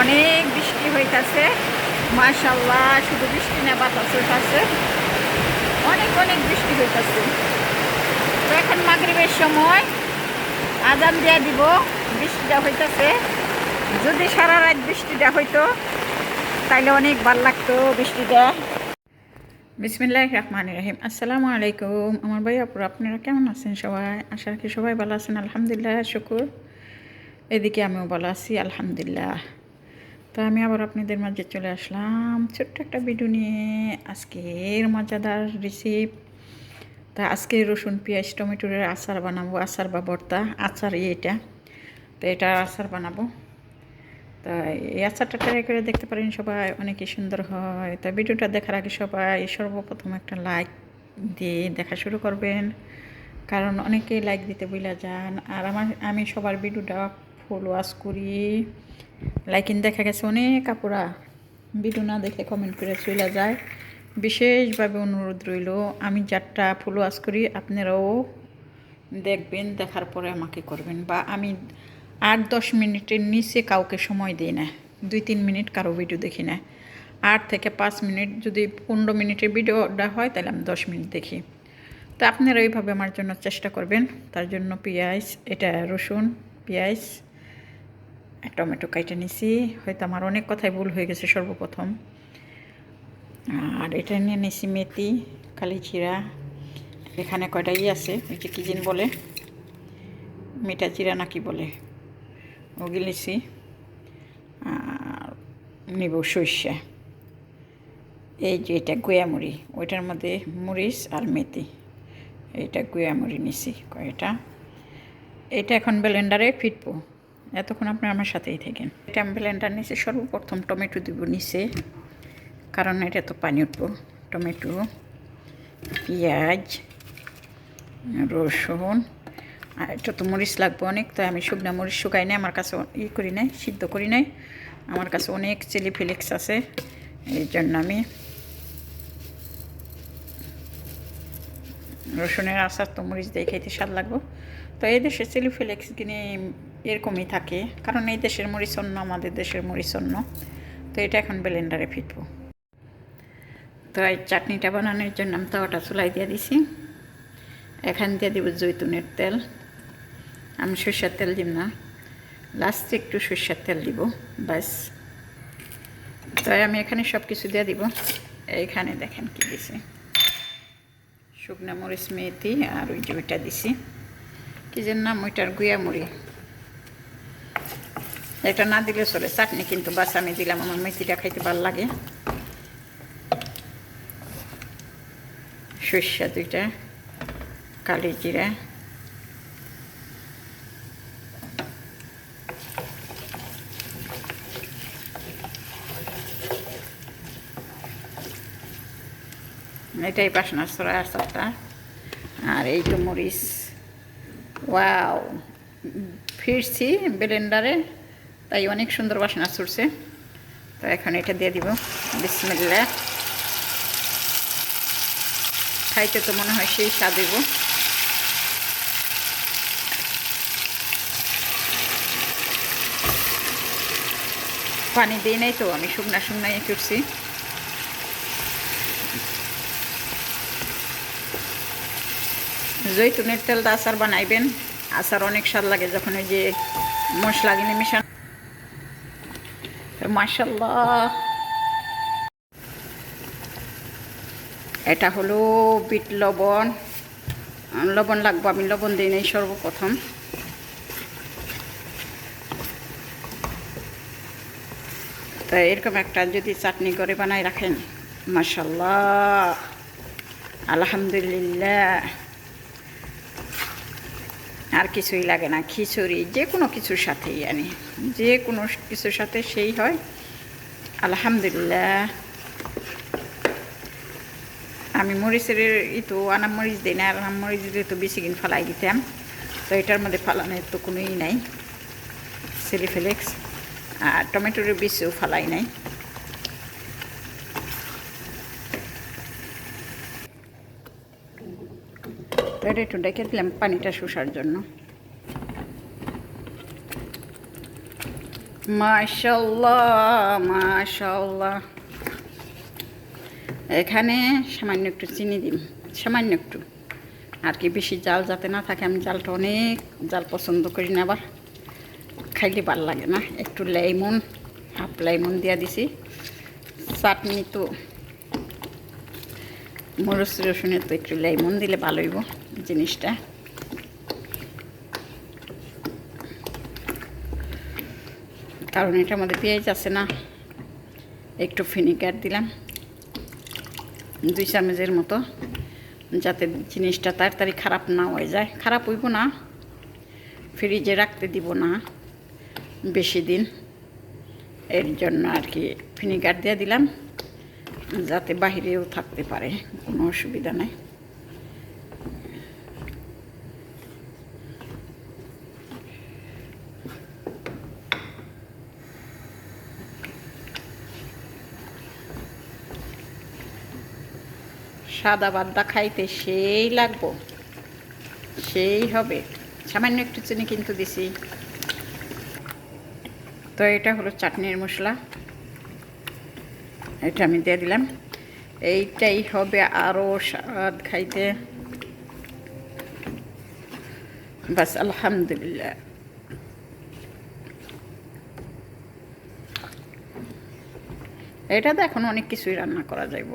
অনেক বৃষ্টি হইতাছে। মাশাল্লাহ শুধু বৃষ্টি না, বাতাস হইতাছে অনেক অনেক বৃষ্টি হইতাছে। তো এখন মাগরিবের সময়, আজান দিয়ে দিব, বৃষ্টিটা হইতাছে। যদি সারা রাত বৃষ্টিটা হইতো, তাইলে অনেক ভালো লাগতো বৃষ্টিটা। বিসমিল্লাহ রহমান রহিম। আসসালামু আলাইকুম। আমার ভাই আপুর, আপনারা কেমন আছেন সবাই? আশা রাখি সবাই ভালো আছেন। আলহামদুলিল্লাহ, শুকুর। এদিকে আমিও ভালো আছি, আলহামদুলিল্লাহ। তো আমি আবার আপনাদের মাঝে চলে আসলাম। ছোট্ট একটা ভিডিও নিয়ে আজকের মজাদার রিসিপ তা আজকে রসুন, পেঁয়াজ, টমেটোর আচার বানাবো, আচার বা ভর্তা। আচার এটা। তো এটা আচার বানাবো। তা এই আচারটা ট্রাই করে দেখতে পারেন সবাই, অনেকই সুন্দর হয়। তা ভিডিওটা দেখার আগে সবাই সর্বপ্রথম একটা লাইক দিয়ে দেখা শুরু করবেন। কারণ অনেকেই লাইক দিতে বইলা যান। আর আমার, আমি সবার ভিডিওটা ফুল ওয়াশ করি। লাইকিন দেখা গেছে অনেক আপুরা। ভিডিও না দেখে কমেন্ট করে চলে যায়। বিশেষভাবে অনুরোধ রইল, আমি যারটা ফুল ওয়াশ করি, আপনারাও দেখবেন, দেখার পরে আমাকে করবেন। বা আমি আট দশ মিনিটের নিচে কাউকে সময় দিই না। দুই তিন মিনিট কারও ভিডিও দেখি না। আট থেকে পাঁচ মিনিট যদি পনেরো মিনিটের ভিডিওটা হয়, তাহলে আমি দশ মিনিট দেখি। তো আপনারা এইভাবে আমার জন্য চেষ্টা করবেন। তার জন্য পেঁয়াজ, এটা রসুন, পেঁয়াজ টমেটো কাইটে নিছি। হয়তো আমার অনেক কথাই ভুল হয়ে গেছে সর্বপ্রথম। আর এটা নিয়ে নিছি মেথি, কালি জিরা এখানে কয়টাই আছে ওই যে কী জিন বলে? মিঠা জিরা নাকি বলে? ওগুলি নিছি। আর নিব সর্ষে। এই যে এটা গোয়ামুড়ি ওইটার মধ্যে মরিচ আর মেথি। এইটা গোয়ামুড়ি নিছি কয়টা। এটা এখন ব্লেন্ডারে ফিটবো। এতক্ষণ আপনি আমার সাথেই থাকেন। এটা নিচে সর্বপ্রথম টমেটো দিব নিচে, কারণ এটা তো পানি উঠবো। টমেটো, পেঁয়াজ, রসুন, আর এটা তো মরিচ লাগবে অনেক, তাই আমি শুকনা মরিচ শুকাই নাই, আমার কাছে ই করি নাই, সিদ্ধ করি নাই। আমার কাছে অনেক চিলি ফ্লেক্স আছে, এই জন্য আমি রসুনের আচার তো মরিচ দিয়ে খেতে স্বাদ লাগবো। তো এই দেশে চিলি ফ্লেক্স কিনে এরকমই থাকে। কারণ এই দেশের মরিচ অন্য আমাদের দেশের মরিচ অন্য তো এটা এখন ব্লেন্ডারে ফিটবো। তো এই চাটনিটা বানানোর জন্য আমি তাওয়াটা চুলাই দিয়ে দিছি। এখান দিয়ে দিব জৈতুনের তেল। আমি সর্ষের তেল দিব না। লাস্টে একটু সর্ষের তেল দিব, ব্যাস। তাই আমি এখানে সব কিছু দিয়ে দিব। এইখানে দেখেন কি দিছি। শুকনা মরিচ মেথি আর ওই যে ওইটা দিছি। কি যেন নাম ওইটার গুয়া মুড়ি এটা না দিলে চলে। চাটনি কিন্তু বাস আমি দিলাম, আমার মেথিটা খাইতে ভালো লাগে। সর্ষা দুইটা, কালি জিরা। এটাই পাশনা সরা আচারটা আর এই তো মরিচ। ওয়াও, ফিরছি ব্লেন্ডারে। তাই অনেক সুন্দর বাসনা ছুটছে তো এখন এটা দিয়ে দিব। বিসমিল্লা খাইতে তো মনে হয় সেই স্বাদ দেব। পানি দিই নাই তো, আমি শুকনা শুকনাই করছি জৈতুনের তেল দা আচার বানাইবেন, আচার অনেক স্বাদ লাগে যখন ওই যে মশলা কিনে মিশান মাসাল্লাহ এটা হলো বিট লবণ। লবণ লাগবো, আমি লবণ দিই নাই সর্বপ্রথম। তো এরকম একটা যদি চাটনি করে বানাই রাখেন মাসাল্লাহ আলহামদুলিল্লাহ। আর কিছুই লাগে না। খিচুড়ি, যে কোনো কিছুর সাথেই আনি যে কোনো কিছুর সাথে সেই হয়। আলহামদুলিল্লাহ। আমি মরিচের ই তো আনাম মরিচ দিই না আনাম মরিচ দিলে তো বেশি দিন ফালাই দিতাম। তো এটার মধ্যে ফালানোর তো কোনোই নাই। চিলি ফ্লেক্স আর টমেটোর বেশিও ফালাই নাই। এটা একটু ডেকে দিলাম পানিটা শুষার জন্য। মাশাল্লাহ মাশাল্লাহ এখানে সামান্য একটু চিনি দিন, সামান্য একটু। আর কি বেশি জাল যাতে না থাকে, আমি জালটা অনেক জাল পছন্দ করি না, আবার খাইলে ভালো লাগে না। একটু লেমন, হাফ লেমন দিয়া দিছি। চাটনি তো, মরচ রসুনের তো একটু লেমন দিলে ভালো হইব। জিনিসটা। কারণ এটা আমাদের পেঁয়াজ আছে না, একটু ফিনিকার দিলাম, দুই চামচের মতো, যাতে জিনিসটা তাড়াতাড়ি খারাপ না হয়ে যায়। খারাপ হইব না, ফ্রিজে রাখতে দিব না বেশি দিন। এর জন্য আর কি ভিনিগার দিয়ে দিলাম, যাতে বাহিরেও থাকতে পারে, কোনো অসুবিধা নেই। সাদা বাদ্দা খাইতে সেই লাগবো। সেই হবে। সামান্য একটু চিনি কিন্তু দিছি। তো এটা হলো চাটনির মশলা। এটা আমি দিয়ে দিলাম। এইটাই হবে আরও স্বাদ খাইতে। বাস, আলহামদুলিল্লাহ। এটাতে এখন অনেক কিছুই রান্না করা যাইব।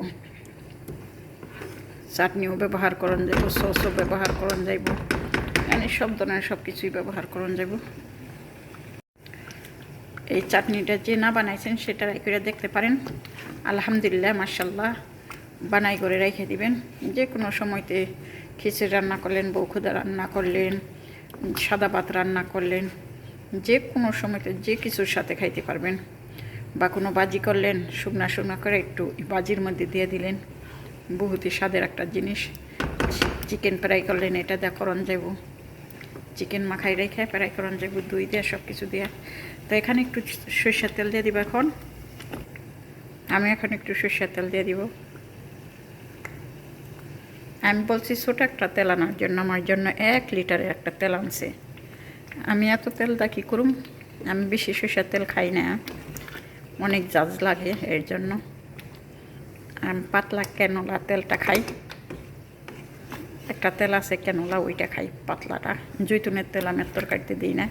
চাটনিও ব্যবহার করন যাইব, সসও ব্যবহার করন যাইব। মানে সব ধরনের সব কিছুই ব্যবহার করন যাইব। এই চাটনিটা যে না বানাইছেন সেটা করে দেখতে পারেন। আলহামদুলিল্লাহ মার্শাল্লাহ বানাই করে রেখে দিবেন। যে কোনো সময়তে খিচুড়ি রান্না করলেন বৌখুদা রান্না করলেন, সাদা ভাত রান্না করলেন, যে কোনো সময়তে যে কিছুর সাথে খাইতে পারবেন। বা কোনো বাজি করলেন, শুকনা শুকনা করে একটু বাজির মধ্যে দিয়ে দিলেন। বহুতই স্বাদের একটা জিনিস। চিকেন ফ্রাই করলেন এটা দিয়ে করন যাব চিকেন মাখাই রেখে ফ্রাই করন যাব দুই দিয়ে সব কিছু দিয়ে। তো এখানে একটু সর্ষের তেল দিয়ে দিব এখন। আমি এখন একটু সর্ষের তেল দিয়ে দিব। আমি বলছি ছোটো একটা তেল আনার জন্য, আমার জন্য এক লিটারের একটা তেল আনছে। আমি এত তেল দা কী করুম? আমি বেশি সর্ষের তেল খাই না। অনেক জাজ লাগে এর জন্য। আমি পাতলা ক্যানোলা তেলটা খাই। একটা তেল আছে ক্যানোলা ওইটা খাই পাতলাটা। জৈতুনের তেল আমি তরকারিতে দিই না।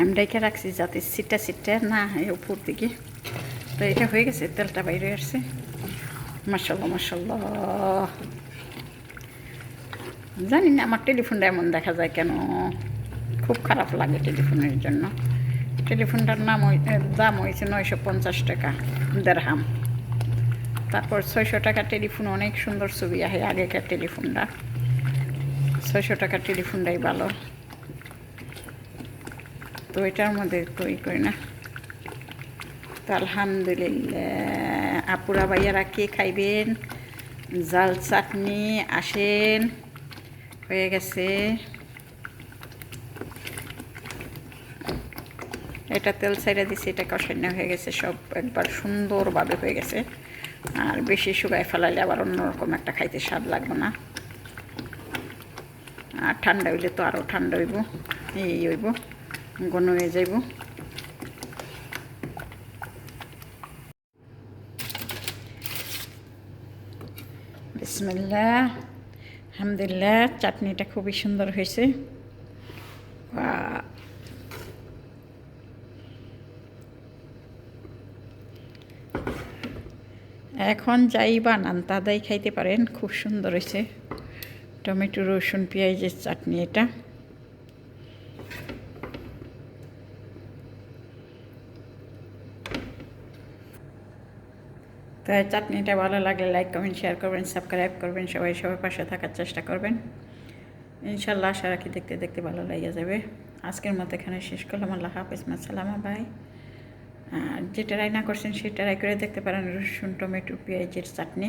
আমি ডেকে রাখছি যাতে সিটটা সিটটা না হয় উপর দিকে। তো এটা হয়ে গেছে, তেলটা বাইরে আসছে। মাসাল্লাহ মাসাল্লাহ জানি না, আমার টেলিফোনটা এমন দেখা যায় কেন? খুব খারাপ লাগে টেলিফোনের জন্য। টেলিফোনটার নাম দাম হয়েছে নয়শো পঞ্চাশ টাকা, দেড়হাম। তারপর ছয়শো টাকা টেলিফোন, অনেক সুন্দর ছবি আহে আগেকার টেলিফোনটা। ছয়শো টাকার টেলিফোনটাই ভালো। তো এটার মধ্যে তো ই করি না? তো আলহামদুলিল্লাহ, আপুরা ভাইয়ারা কে খাইবেন? জাল চাটনি আসেন, হয়ে গেছে। এটা তেল সাইডা দিছি, এটা কষান্য হয়ে গেছে, সব একবার সুন্দরভাবে হয়ে গেছে। আর বেশি শুকায় ফেলাইলে আবার অন্যরকম একটা খাইতে স্বাদ লাগবে না। আর ঠান্ডা হইলে তো আরও ঠান্ডা হইব, এই হইব, ঘন হয়ে যাইব। বিসমিল্লা আলহামদুলিল্লাহ, চাটনিটা খুবই সুন্দর হয়েছে। এখন যাই বানান তাদাই খাইতে পারেন, খুব সুন্দর হয়েছে। টমেটো, রসুন, পেঁয়াজের চাটনি এটা। তো চাটনিটা ভালো লাগলে লাইক কমেন্ট শেয়ার করবেন সাবস্ক্রাইব করবেন, সবাই সবার পাশে থাকার চেষ্টা করবেন। ইনশাল্লাহ আশা রাখি দেখতে দেখতে ভালো লেগে যাবে। আজকের মতো এখানে শেষ করলাম। আল্লাহ হাফিজ। সালামা ভাই আর যেটা রান্না করছেন সেটা রায় করে দেখতে পারেন রসুন টমেটো পেঁয়াজের চাটনি।